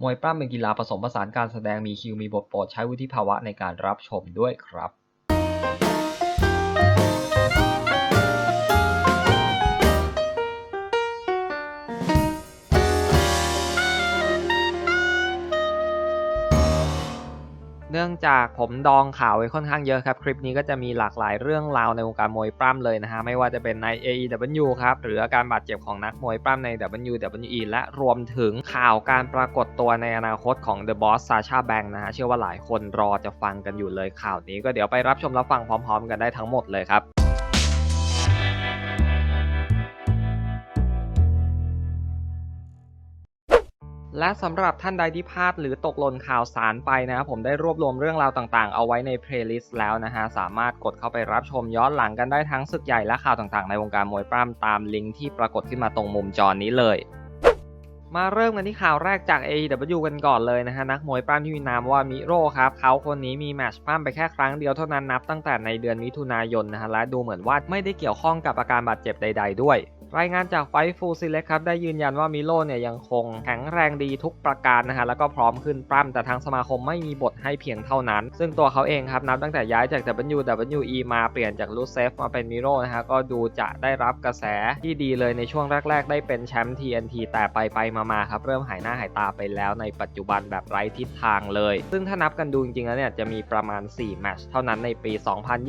มวยปล้ำเป็นกีฬาผสมผสานการแสดงมีคิวมีบทโปรดใช้วุฒิภาวะในการรับชมด้วยครับ นื่องจากผมดองข่าวไว้ค่อนข้างเยอะครับ คลิปนี้ก็จะมีหลากหลายเรื่องราวในวงการมวยปล้ำเลยนะฮะ ไม่ว่าจะเป็นใน AEW ครับ หรืออาการบาดเจ็บของนักมวยปล้ำใน WWE และรวมถึงข่าวการปรากฏตัวในอนาคตของ The Boss Sasha Bank นะฮะ เชื่อว่าหลายคนรอจะฟังกันอยู่เลยข่าวนี้ก็เดี๋ยวไปรับชมรับฟังพร้อม ๆ กันได้ทั้งหมดเลยครับ และสำหรับท่านใดที่พลาดหรือตกหล่นข่าวสารไปนะครับผมได้รวบรวมเรื่องราวต่างๆ เอาไว้ในเพลย์ลิสต์แล้วนะฮะ สามารถกดเข้าไปรับชมย้อนหลังกันได้ทั้งศึกใหญ่และข่าวต่างๆ ในวงการมวยปล้ำตามลิงก์ที่ปรากฏขึ้นมาตรงมุมจอนี้เลยมาเริ่มกันที่ข่าวแรกจาก AEW กันก่อนเลยนะฮะ นักมวยปล้ำที่มีนามว่ามิโร่ครับเขาคนนี้มีแมตช์ปล้ำไปแค่ครั้งเดียวเท่านั้นนับตั้งแต่ในเดือนมิถุนายนนะฮะและดูเหมือนว่าไม่ได้เกี่ยวข้องกับอาการบาดเจ็บใด ๆ ด้วย รายงานจากไฟฟูซิเล็กครับได้ยืนยันว่ามิโลเนี่ยยังคงแข็งแรงดีทุกประการนะฮะแล้วก็พร้อมขึ้นปล้ำแต่ทางสมาคมไม่มีบทให้เพียงเท่านั้น ซึ่งตัวเขาเองครับนับตั้งแต่ย้ายจาก WWE มาเปลี่ยนจากลูเซฟมาเป็นมิโลนะฮะก็ดูจะได้รับกระแสที่ดีเลยในช่วงแรก ๆ ได้เป็นแชมป์ TNT แต่ไปไปๆมาๆครับเริ่มหายหน้าหายตาไปแล้วในปัจจุบันแบบไร้ทิศทางเลย ซึ่งถ้านับกันดูจริงๆแล้วเนี่ยจะมีประมาณ 4 แมตช์เท่านั้นในปี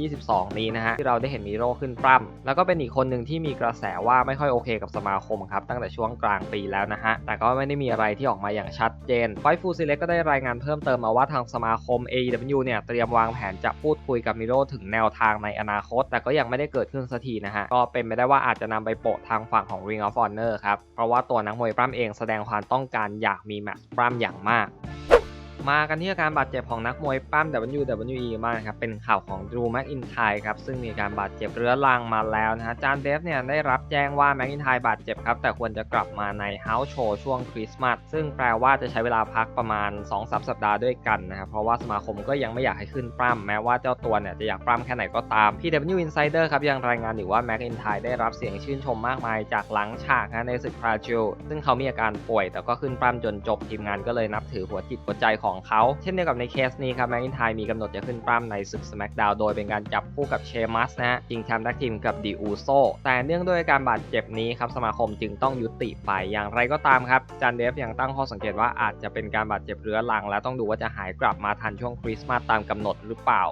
2022 นี้นะฮะที่เราได้เห็นมิโลขึ้นปล้ำแล้วก็เป็นอีกคนหนึ่งที่มีกระแสว่าไม่ค่อยโอเคกับสมาคมครับตั้งแต่ช่วงกลางปีแล้วนะฮะ แต่ก็ไม่ได้มีอะไรที่ออกมาอย่างชัดเจนไฟฟูซิเล็กก็ได้รายงานเพิ่มเติมมาว่าทางสมาคม AEW เนี่ยเตรียมวางแผนจะพูดคุยกับมิโรถึงแนวทางในอนาคต แต่ก็ยังไม่ได้เกิดขึ้นสักทีนะฮะ ก็เป็นไปได้ว่าอาจจะนำไปโปะทางฝั่งของ Ring of Honor ครับ เพราะว่าตัวนักมวยปล้ำเองแสดงความต้องการอยากมีแมตช์ปล้ำอย่างมาก มากันที่อาการบาดเจ็บของนักมวยปล้ำ WWE มากครับ เป็นข่าวของ Drew McIntyre ครับ ซึ่งมีการบาดเจ็บเรื้อรังมาแล้วนะฮะ จานเดฟเนี่ยได้รับแจ้งว่า McIntyre บาดเจ็บครับ แต่ควรจะกลับมาใน House Show ช่วงคริสต์มาส ซึ่งแปลว่าจะใช้เวลาพักประมาณ2-3สัปดาห์ด้วยกันนะครับ เพราะว่าสมาคมก็ยังไม่อยากให้ขึ้นปล้ำ แม้ว่าเจ้าตัวเนี่ยจะอยากปล้ำแค่ไหนก็ตาม PW Insider ครับยังรายงานอยู่ว่า McIntyre ได้รับเสียงชื่นชมมากมายจากหลังฉากนะในศึกพราจิลซึ่งเขามีอาการป่วย แต่ก็ขึ้นปล้ำจนจบทีมงานก็เลยนับถือหัวจิตหัวใจของเขา เช่นเดียวกับในเคสนี้ครับแมนยูไทยมีกำหนดจะขึ้นปล้ำในศึก SmackDown โดยเป็นการจับคู่กับเชมัสนะฮะจิงแชมป์แท็กทีมกับดิอูโซแต่เนื่องด้วยการบาดเจ็บนี้ครับสมาคมจึงต้องยุติไปอย่างไรก็ตามครับจานเดฟยังตั้งข้อสังเกตว่าอาจจะเป็นการบาดเจ็บเรื้อรัง และต้องดูว่าจะหายกลับมาทันช่วงคริสต์มาสตามกำหนดหรือเปล่า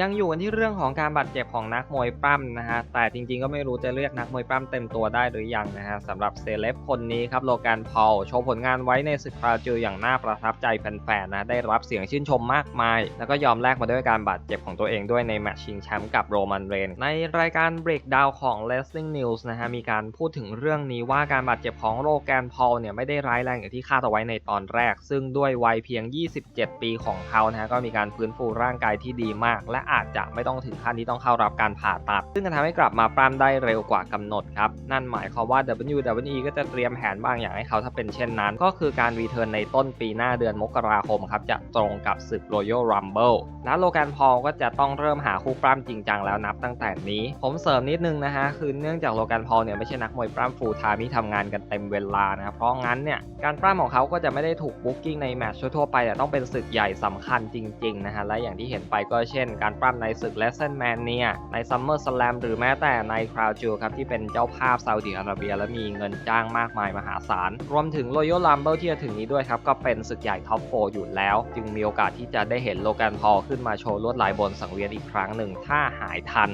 ยังอยู่กันที่เรื่องของการบาดเจ็บของนักมวยปล้ำนะฮะ แต่จริงๆก็ไม่รู้จะเรียกนักมวยปล้ำเต็มตัวได้หรือยังนะฮะสำหรับเซเลบคนนี้ครับโลแกนพอลโชว์ผลงานไว้ในศึกพราจิลอย่างน่าประทับใจแฟนๆนะได้รับเสียงชื่นชมมากมาย แล้วก็ยอมแลกมาด้วยการบาดเจ็บของตัวเองด้วยในแมตช์ชิงแชมป์กับโรมันเรนในรายการ Breakdown ของ Wrestling News นะฮะมีการพูดถึงเรื่องนี้ว่าการบาดเจ็บของโลแกนพอลเนี่ยไม่ได้ร้ายแรงอย่างที่คาดเอาไว้ในตอนแรก ซึ่งด้วยวัยเพียง 27 ปีของเขานะฮะก็มีการฟื้นฟูร่างกายที่ดีมากและอาจจะไม่ต้องถึงขั้นที่ต้องเข้ารับการผ่าตัด ซึ่งจะทำให้กลับมาปล้ำได้เร็วกว่ากำหนดครับ นั่นหมายความว่า WWE ก็จะเตรียมแผนบางอย่างให้เขาถ้าเป็นเช่นนั้น ก็คือการรีเทิร์นในต้นปีหน้าเดือนมกราคมครับจะตรงกับศึก Royal Rumble และโลแกนพอลก็จะต้องเริ่มหาคู่ปล้ำจริงจังแล้วนับตั้งแต่นี้ ผมเสริมนิดนึงนะฮะคือเนื่องจากโลแกนพอลเนี่ยไม่ใช่นักมวยปล้ำฟูลไทม์ที่ทำงานกันเต็มเวลานะครับเพราะงั้นเนี่ยการปล้ำของเขาก็จะไม่ได้ถูกบุ๊กิ้งในแมตช์ทั่วไปแต่ต้องเป็นศึกใหญ่สำคัญจริงๆนะฮะและอย่างที่เห็นไปก็เช่นการปล้ำในศึกเลสเซนแมนเนียในซัมเมอร์สแลมหรือแม้แต่ในคราวจูครับที่เป็นเจ้าภาพซาอุดิอาระเบีย และมีเงินจ้างมากมายมหาศาล รวมถึงโรโยลัมเบิลที่จะถึงนี้ด้วยครับก็เป็นศึกใหญ่ท็อปโฟอยู่แล้ว จึงมีโอกาสที่จะได้เห็นโลแกนพอลขึ้นมาโชว์ลวดลายบนสังเวียนอีกครั้งหนึ่งถ้าหายทัน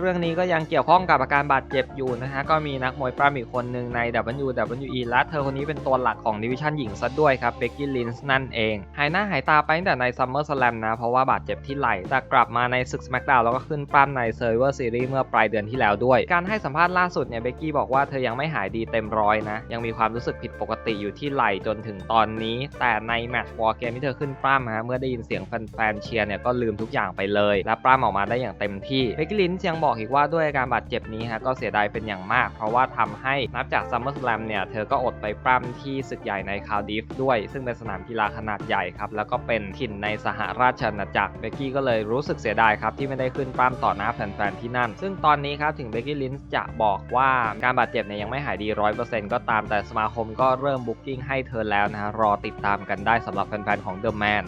เรื่องนี้ก็ยังเกี่ยวข้องกับอาการบาดเจ็บอยู่นะฮะ ก็มีนักมวยปล้ำอีกคนหนึ่งใน WWE และเธอคนนี้เป็นตัวหลักของดิวิชั่นหญิงซะด้วยครับเบกกี้ลินส์นั่นเอง หายหน้าหายตาไปตั้งแต่ใน Summer Slam นะ เพราะว่าบาดเจ็บที่ไหล่แต่กลับมาในศึก SmackDown แล้วก็ขึ้นปล้ำใน Survivor Series เมื่อปลายเดือนที่แล้วด้วย การให้สัมภาษณ์ล่าสุดเนี่ยเบกกี้บอกว่าเธอยังไม่หายดีเต็มร้อยนะ ยังมีความรู้สึกผิดปกติอยู่ที่ไหล่จนถึงตอนนี้ แต่ในแมตช์วอร์เกมที่เธอขึ้นปล้ำฮะเมื่อได้ยินเสียงแฟนๆเชียร์เนี่ยก็ลืมทุกอย่างไปเลย และปล้ำออกมาได้อย่างเต็มที่เบกกี้ลินส์ยังบอกบอกอีกว่าด้วยการบาดเจ็บนี้ฮะก็เสียดายเป็นอย่างมาก เพราะว่าทำให้นับจากซัมเมอร์ส a ลมเนี่ยเธอก็อดไปปล้ำที่ศึกใหญ่ในคาร์ดิฟด้วย ซึ่งเป็นสนามกีฬาขนาดใหญ่ครับแล้วก็เป็นถิ่นในสหราชอาณาจักรเบกกี้ก็เลยรู้สึกเสียดายครับที่ไม่ได้ขึ้นปล้ำต่อหน้าแฟนๆที่นั่น ซึ่งตอนนี้ครับถึงเบกกี้ลินส์จะบอกว่าการบาดเจ็บเนี่ยยังไม่หายดีร้อยเปอร์เซ็นต์ก็ตามแต่สมาคมก็เริ่มบุ๊กิ้งให้เธอแล้วนะฮะรอติดตามกันได้สำหรับแฟนๆของเดอะแมน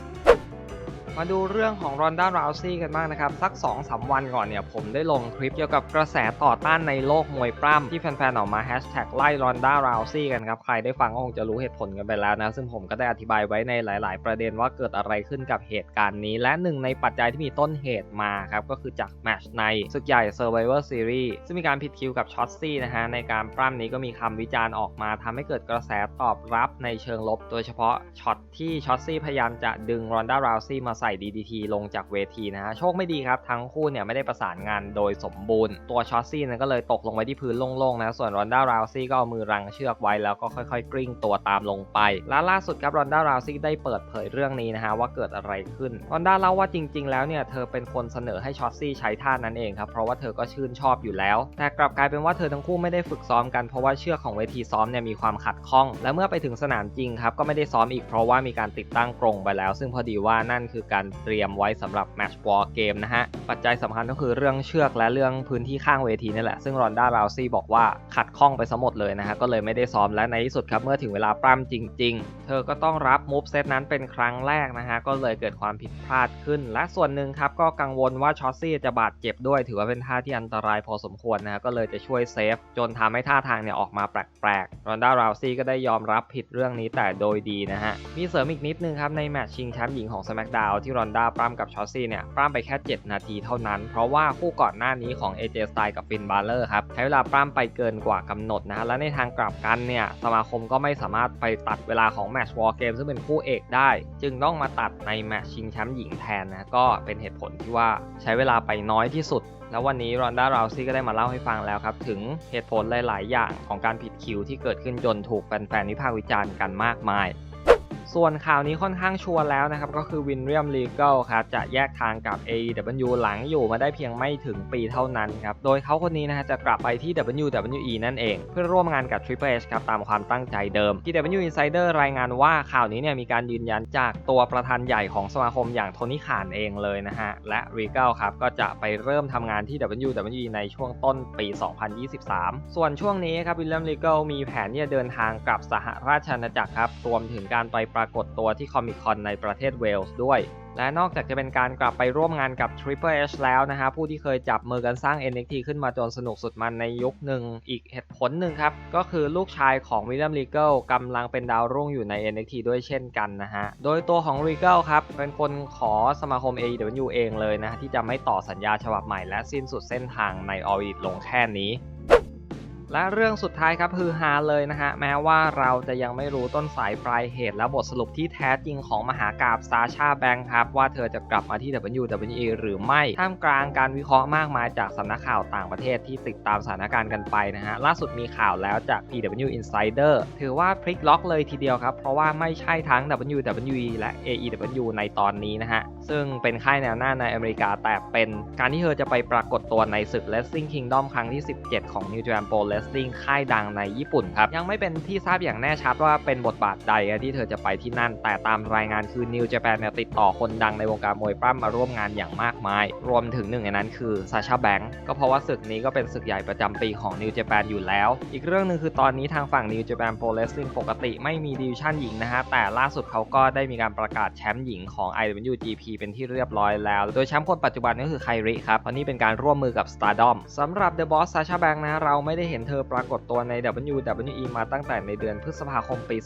มาดูเรื่องของรอนด้าราวซี่กันบ้างนะครับ สัก2-3สวันก่อนเนี่ย ผมได้ลงคลิปเกี่ยวกับกระแสต่อต้านในโลกมวยปล้ำที่แฟนๆ ออกมาแฮชแท็กไล่รอนด้าราวซี่กันครับ ใครได้ฟังก็คงจะรู้เหตุผลกันไปแล้วนะ ซึ่งผมก็ได้อธิบายไว้ในหลาย ๆ ประเด็นว่าเกิดอะไรขึ้นกับเหตุการณ์นี้ และหนึ่งในปัจจัยที่มีต้นเหตุมาครับ ก็คือจากแมตช์ในศึกใหญ่ Survivor Series ซึ่งมีการผิดคิวกับช็อตซี่นะฮะในการปล้ำนี้ก็มีคำวิจารณ์ออกมาทำให้เกิดกระแสตอบรับในเชิงลบ โดยเฉพาะช็อตที่ช็อตซี่พยายามจะดึงรอนด้าราวซี่มาใส่ DDT ลงจากเวทีนะฮะโชคไม่ดีครับทั้งคู่เนี่ยไม่ได้ประสานงานโดยสมบูรณ์ ตัวชอตซี่นั้นก็เลยตกลงไปที่พื้นโล่งๆนะส่วนรอนด้าราวซี่ก็เอามือรังเชือกไว้แล้วก็ค่อยๆ กลิ้งตัวตามลงไปและล่าสุดครับรอนด้าราวซี่ได้เปิดเผยเรื่องนี้นะฮะว่าเกิดอะไรขึ้นรอนด้าเล่าว่าจริง ๆ แล้วเนี่ยเธอเป็นคนเสนอให้ชอตซี่ใช้ท่านั้นเองครับเพราะว่าเธอก็ชื่นชอบอยู่แล้ว แต่กลับกลายเป็นว่าเธอทั้งคู่ไม่ได้ฝึกซ้อมกันเพราะว่าเชือกของเวทีซ้อมเนี่ยมีความขัดข้อง และเมื่อไปถึงสนามจริงครับก็ไม่ได้ซ้อมอีกเพราะว่ามีการติดตั้งกรงไปแล้ว ซึ่งพอดีว่านั่นคือการเตรียมไว้สำหรับแมตช์วอลเกมนะฮะ ปัจจัยสำคัญก็คือเรื่องเชือกและเรื่องพื้นที่ข้างเวทีนี่แหละ ซึ่งรอนด้าราวซี่บอกว่าขัดข้องไปซะหมดเลยนะฮะ ก็เลยไม่ได้ซ้อมและในที่สุดครับ เมื่อถึงเวลาปล้ำจริง ๆ เธอก็ต้องรับมูฟเซตนั้นเป็นครั้งแรกนะฮะ ก็เลยเกิดความผิดพลาดขึ้น และส่วนหนึ่งครับก็กังวลว่าชอตซี่จะบาดเจ็บด้วย ถือว่าเป็นท่าที่อันตรายพอสมควรนะฮะ ก็เลยจะช่วยเซฟจนทำให้ท่าทางเนี่ยออกมาแปลกๆ รอนด้าราวซี่ก็ได้ยอมรับผิดเรื่องนี้แต่โดยดีนะฮะ มีเสริมอีกนิดนึงครับในแมตช์ชิงแชมป์หญิงของ SmackDown ที่รอนดาปล้ำกับชอตซี่เนี่ยปล้ำไปแค่ 7 นาทีเท่านั้น เพราะว่าคู่ก่อนหน้านี้ของ AJ Styles กับฟินบาเลอร์ครับใช้เวลาปล้ำไปเกินกว่ากำหนดนะฮะและในทางกลับกันเนี่ยสมาคมก็ไม่สามารถไปตัดเวลาของแมตช์วอลเกมซึ่งเป็นคู่เอกได้ จึงต้องมาตัดในแมตช์ชิงแชมป์หญิงแทนนะก็เป็นเหตุผลที่ว่าใช้เวลาไปน้อยที่สุดแล้ววันนี้รอนด้าราวซี่ก็ได้มาเล่าให้ฟังแล้วครับ ถึงเหตุผลหลาย ๆ อย่างของการผิดคิวที่เกิดขึ้นจนถูกแฟน ๆ วิพากษ์วิจารณ์กันมากมาย ส่วนข่าวนี้ค่อนข้างชัวร์แล้วนะครับ ก็คือวินเรียมลีเกลครับ จะแยกทางกับ AEW หลังอยู่มาได้เพียงไม่ถึงปีเท่านั้นครับ โดยเขาคนนี้นะฮะจะกลับไปที่ WWE นั่นเอง เพื่อร่วมงานกับ Triple H ครับ ตามความตั้งใจเดิม TW Insider รายงานว่าข่าวนี้เนี่ยมีการยืนยันจากตัวประธานใหญ่ของสมาคมอย่างโทนี่ขานเองเลยนะฮะและ Regal ครับก็จะไปเริ่มทำงานที่ WWE ในช่วงต้นปี 2023 ส่วนช่วงนี้ครับวิลเลียมลีเกลมีแผนที่จะเดินทางกลับสหราชอาณาจักรครับรวมถึงการไปปรากฏตัวที่คอมิคอนในประเทศเวลส์ด้วย และนอกจากจะเป็นการกลับไปร่วมงานกับ Triple H แล้วนะฮะผู้ที่เคยจับมือกันสร้าง NXT ขึ้นมาจนสนุกสุดมันในยุคหนึ่งอีกเหตุผลหนึ่งครับ ก็คือลูกชายของวิลเลียมรีเกิลกำลังเป็นดาวรุ่งอยู่ใน NXT ด้วยเช่นกันนะฮะ โดยตัวของรีเกิลครับเป็นคนขอสมาคม AEW เองเลยนะฮะที่จะไม่ต่อสัญญาฉบับใหม่และสิ้นสุดเส้นทางใน All Elite ลงแค่นี้ และเรื่องสุดท้ายครับฮือฮาเลยนะฮะ แม้ว่าเราจะยังไม่รู้ต้นสายปลายเหตุและบทสรุปที่แท้จริงของมหากาบซาชาแบงค์ครับ ว่าเธอจะกลับมาที่ WWE หรือไม่ ท่ามกลางการวิเคราะห์มากมายจากสำนักข่าวต่างประเทศที่ติดตามสถานการณ์กันไปนะฮะ ล่าสุดมีข่าวแล้วจาก PW Insider ถือว่าพลิกล็อกเลยทีเดียวครับ เพราะว่าไม่ใช่ทั้ง WWE และ AEW ในตอนนี้นะฮะ ซึ่งเป็นค่ายแนวหน้าในอเมริกาแต่เป็นการที่เธอจะไปปรากฏตัวในศึก Wrestling Kingdom ครั้งที่ 17 ของ New Japan Pro Wrestling ค่ายดังในญี่ปุ่นครับ ยังไม่เป็นที่ทราบอย่างแน่ชัดว่าเป็นบทบาทใดที่เธอจะไปที่นั่น แต่ตามรายงานคือ New Japan เนี่ยติดต่อคนดังในวงการมวยปล้ำมาร่วมงานอย่างมากมาย รวมถึงหนึ่งในนั้นคือซาชาแบงก์ก็เพราะว่าศึกนี้ก็เป็นศึกใหญ่ประจำปีของ New Japan อยู่แล้ว อีกเรื่องหนึ่งคือตอนนี้ทางฝั่ง New Japan Pro Wrestling ปกติไม่มีดิวิชั่นหญิงนะฮะแต่ล่าสุดเขาก็ได้มีการประกาศแชมป์หญิงของ IWGP เป็นที่เรียบร้อยแล้ว โดยแชมป์คนปัจจุบันก็คือไคริครับเพราะนี่เป็นการร่วมมือกับ Stardom สำหรับ The Boss Sasha Banks นะเราไม่ได้เห็นเธธอปรากฏตัวใน WWE มาตั้งแต่ในเดือนพฤษภาคมปี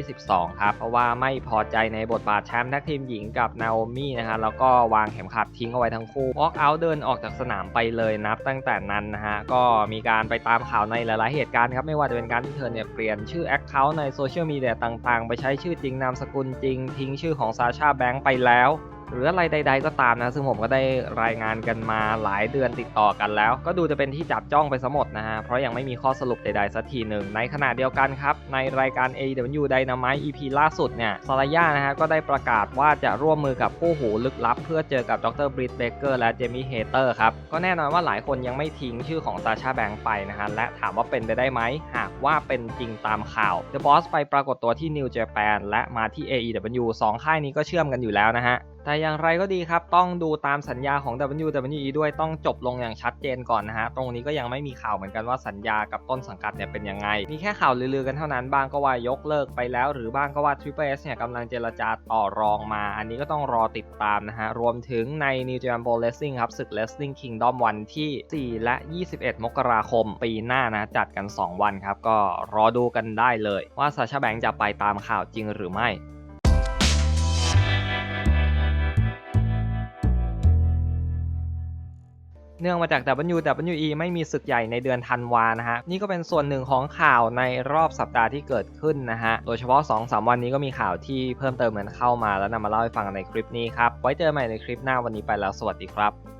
2022 ครับ เพราะว่าไม่พอใจในบทบาทแชมป์แท็กทีมหญิงกับนาโอมี่นะฮะแล้วก็วางเข็มขัดทิ้งเอาไว้ทั้งคู่ walk out เดินออกจากสนามไปเลยนับตั้งแต่นั้นนะฮะ ก็มีการไปตามข่าวในหลายๆเหตุการณ์ครับ ไม่ว่าจะเป็นการที่เธอเนี่ยเปลี่ยนชื่อ Account ในโซเชียลมีเดียต่างๆ ไปใช้ชื่อจริงนามสกุลจริง ทิ้งชื่อของซาชาแบงค์ไปแล้ว หรืออะไรใด ๆ ก็ตามนะ ซึ่งผมก็ได้รายงานกันมาหลายเดือนติดต่อกันแล้ว ก็ดูจะเป็นที่จับจ้องไปซะหมดนะฮะ เพราะยังไม่มีข้อสรุปใด ๆ สักทีหนึ่ง ในขณะเดียวกันครับ ในรายการ AW Dynamite EP ล่าสุดเนี่ยซาลาย่านะฮะ ก็ได้ประกาศว่าจะร่วมมือกับผู้หูลึกลับ เพื่อเจอกับดรบริตเบเกอร์และเจมี่เฮเตอร์ครับ ก็แน่นอนว่าหลายคนยังไม่ทิ้งชื่อของซาชาแบงค์ไปนะฮะ และถามว่าเป็นไปได้ไหม หากว่าเป็นจริงตามข่าว The Boss ไปปรากฏตัวที่ New Japan และมาที่ AEW สองค่ายนี้ก็เชื่อมกันอยู่แล้วนะฮะ แต่อย่างไรก็ดีครับ ต้องดูตามสัญญาของ WWE ด้วยต้องจบลงอย่างชัดเจนก่อนนะฮะ ตรงนี้ก็ยังไม่มีข่าวเหมือนกันว่าสัญญากับต้นสังกัดเนี่ยเป็นยังไง มีแค่ข่าวลือๆกันเท่านั้นบางก็ว่ายกเลิกไปแล้ว หรือบ้างก็ว่า Triple S เนี่ยกำลังเจรจาต่อรองมา อันนี้ก็ต้องรอติดตามนะฮะ รวมถึงใน New Japan Pro Wrestling ครับศึก Wrestling Kingdom วันที่ 4 และ 21 มกราคม ปีหน้านะจัดกัน 2 วันครับก็รอดูกันได้เลย ว่าซาชาแบงค์จะไปตามข่าวจริงหรือไม่ นื่องมาจาก WWE ไม่มีศึกใหญ่ในเดือนธันวานะฮะ นี่ก็เป็นส่วนหนึ่งของข่าวในรอบสัปดาห์ที่เกิดขึ้นนะฮะ โดยเฉพาะ 2-3 วันนี้ก็มีข่าวที่เพิ่มเติมเหมือนเข้ามาแล้วนำมาเล่าให้ฟังในคลิปนี้ครับ ไว้เจอใหม่ในคลิปหน้าวันนี้ไปแล้วสวัสดีครับ